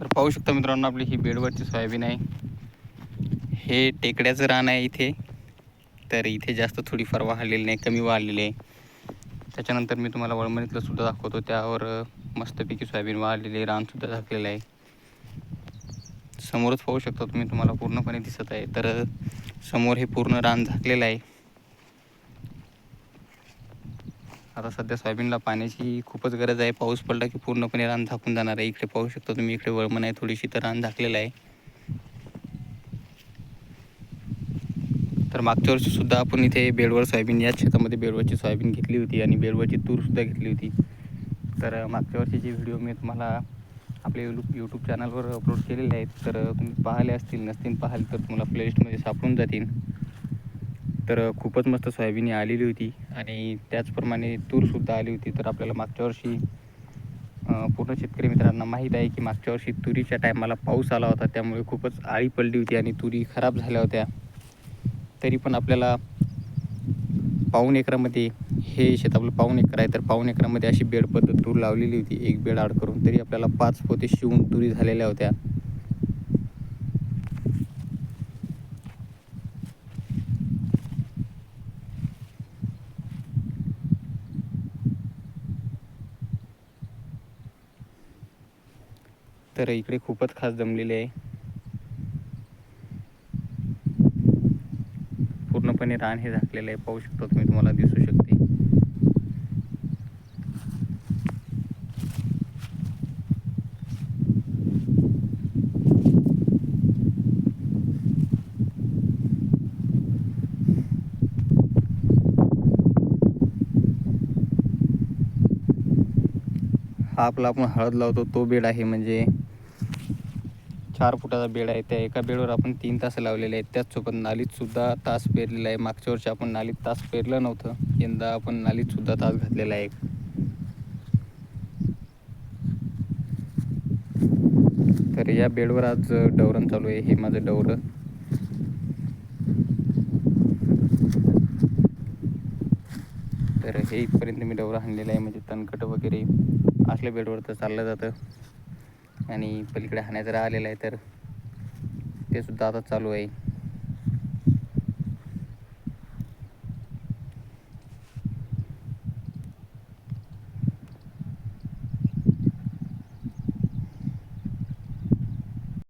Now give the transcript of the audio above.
तर पाहू शकता मित्रांनो आपली ही बेडवरची सोयाबीन आहे. हे टेकड्याचं रान आहे इथे. तर इथे जास्त थोडीफार वाढलेली नाही कमी वाढलेली आहे. त्याच्यानंतर मी तुम्हाला वळमणीतलं सुद्धा दाखवतो. त्यावर मस्तपैकी सोयाबीन वाढलेली आहे रानसुद्धा झाकलेलं आहे. समोरच पाहू शकता तुम्ही तुम्हाला पूर्णपणे दिसत आहे. तर समोर हे पूर्ण रान झाकलेलं आहे. आता सध्या सोयाबीनला पाण्याची खूपच गरज आहे. पाऊस पडला की पूर्णपणे रान झाकून जाणार आहे. इकडे पाहू शकता तुम्ही इकडे वळमण आहे थोडीशी तर रान झाकलेलं आहे. तर मागच्या वर्षीसुद्धा आपण इथे बेडवर सोयाबीन याच शेतामध्ये बेडवरची सोयाबीन घेतली होती आणि बेडवरची तूरसुद्धा घेतली होती. तर मागच्या मागच्या वर्षीची व्हिडिओ मी तुम्हाला आपल्या यूट्यूब यूट्यूब चॅनलवर अपलोड केलेले आहेत. तर तुम्ही पाहिले असतील नसतील पाहाल तर तुम्हाला प्लेलिस्टमध्ये सापडून जातील. तर खूपच मस्त सोयाबीन आलेली होती आणि त्याचप्रमाणे तूरसुद्धा आली होती. तर आपल्याला मागच्या वर्षी पूर्ण शेतकरी मित्रांना माहीत आहे की मागच्या वर्षी तुरीच्या टायमाला पाऊस आला होता. त्यामुळे खूपच आळी पडली होती आणि तुरी खराब झाल्या होत्या. तरी पण आपल्याला पाऊण एकरामध्ये हे शेत आपलं पाऊण एकर आहे. तर पाऊण एकरामध्ये अशी बेड पद्धत तूर लावलेली होती. एक बेड आड करून तरी आपल्याला पाच पोते शिवून तुरी झालेल्या होत्या. तर इकडे खूपच खास जमलेले आहे. पूर्णपणे रान हे झाकलेलं आहे. पाहू शकतो तुम्ही तुम्हाला दिसू शकते. हा आपला आपण हळद लावतो तो बेड आहे म्हणजे चार फुटाचा बेड आहे. त्या एका बेडवर आपण तीन तास लावलेले आहेत. त्याचसोबत नालीतसुद्धा तास पेरलेला आहे. मागच्या वर्षी आपण नालीत तास पेरलं नव्हतं. यंदा आपण नालीतसुद्धा तास घातलेला आहे. तर या बेडवर आज डवरण चालू आहे. हे माझं डवरं. तर हे इथपर्यंत मी डवरं आणलेलं आहे. म्हणजे तणकट वगैरे असल्या बेडवर तर चाललं जातं. आणि पलीकडे हाण्याचा आलेला आहे तर ते सुद्धा आता चालू आहे.